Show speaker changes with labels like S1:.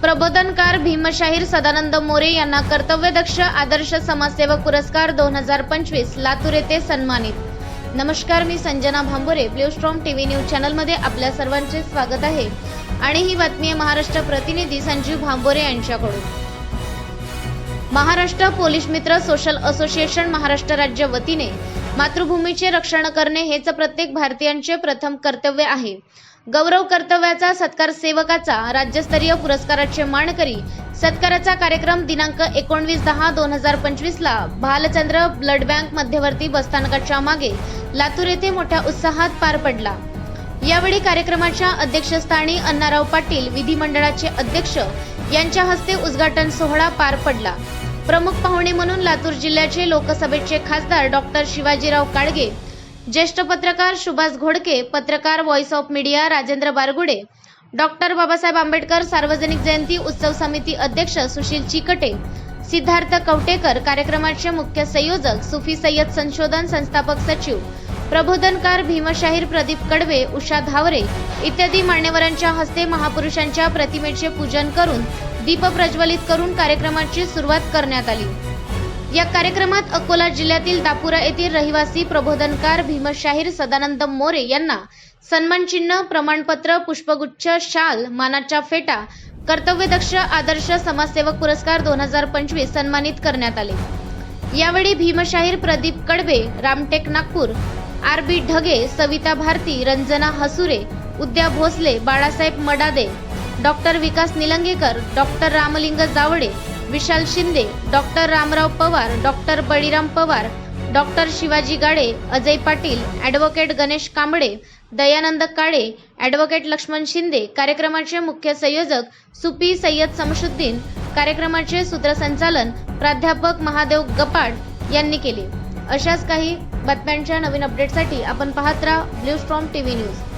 S1: प्रबोधनकार भीमशाहीर सदानंद मोरे यांना कर्तव्यदक्ष आदर्श समाजसेवक पुरस्कार दोन हजार पंचवीस लातूर येथे सन्मानित. नमस्कार मी Sanjana Bhambore Blue Storm TV News चॅनलमध्ये आपल्या सर्वांचे स्वागत आहे. आणि ही बातमी आहे महाराष्ट्र प्रतिनिधी संजीव भांबोरे यांच्याकडून. महाराष्ट्र पोलीस मित्र सोशल असोसिएशन महाराष्ट्र राज्य वतीने मातृभूमीचे रक्षण करणे हेच प्रत्येक भारतीयांचे प्रथम कर्तव्य आहे. गौरव कर्तव्याचा सत्कार सेवकाचा राज्यस्तरीय पुरस्काराचे मानकरी सत्काराचा कार्यक्रम दिनांक एकोणवीस दहा दोन हजार पंचवीस ला भालचंद्र ब्लड बँक मध्यवर्ती बसस्थानकाच्या मागे लातूर येथे मोठ्या उत्साहात पार पडला. यावेळी कार्यक्रमाच्या अध्यक्षस्थानी अण्णाराव पाटील विधिमंडळाचे अध्यक्ष यांच्या हस्ते उद्घाटन सोहळा पार पडला. प्रमुख पाहुणे म्हणून लातूर जिल्ह्याचे लोकसभेचे खासदार डॉक्टर शिवाजीराव काळगे ज्येष्ठ पत्रकार सुभाष घोडके पत्रकार voice of media Rajendra Bargude doctor Babasaheb Ambedkar सार्वजनिक जयंती उत्सव समिती अध्यक्ष सुशील चिकटे सिद्धार्थ कवटेकर कार्यक्रमाचे मुख्य संयोजक सुफी सय्यद संशोधन संस्थापक सचिव प्रबोधनकार भीमशाहीर प्रदीप कडवे उषा धावरे इत्यादी मान्यवरांच्या हस्ते महापुरुषांच्या प्रतिमेचे पूजन करून दीप प्रज्वलित करून कार्यक्रमाची सुरुवात करण्यात आली. या कार्यक्रमात अकोला जिल्ह्यातील दापुरा येथील रहिवासी प्रबोधनकार भीमशाहीर सदानंद मोरे यांना सन्मानचिन्ह प्रमाणपत्र पुष्पगुच्छ शाल मानाच्या फेटा कर्तव्यदक्ष आदर्श समाजसेवक पुरस्कार दोन हजार पंचवीस सन्मानित करण्यात आले. यावेळी भीमशाहीर प्रदीप कडबे रामटेक नागपूर आर बी ढगे सविता भारती रंजना हसुरे उद्या Bhosale Balasaheb Madade doctor Vikas Nilangekar doctor Ramling Javade Vishal Shinde doctor Ramrao Pawar doctor Baliram Pawar doctor Shivaji Gade Ajay Patil advocate Ganesh Kamble Dayanand Kale advocate Laxman Shinde कार्यक्रमाचे मुख्य संयोजक soupy Syed Shamsuddin कार्यक्रमाचे सूत्रसंचालन प्राध्यापक महादेव गपाड यांनी केले. अशाच काही बातम्यांच्या नवीन अपडेटसाठी आपण पाहत राहा ब्ल्यू स्ट्रॉम टीव्ही न्यूज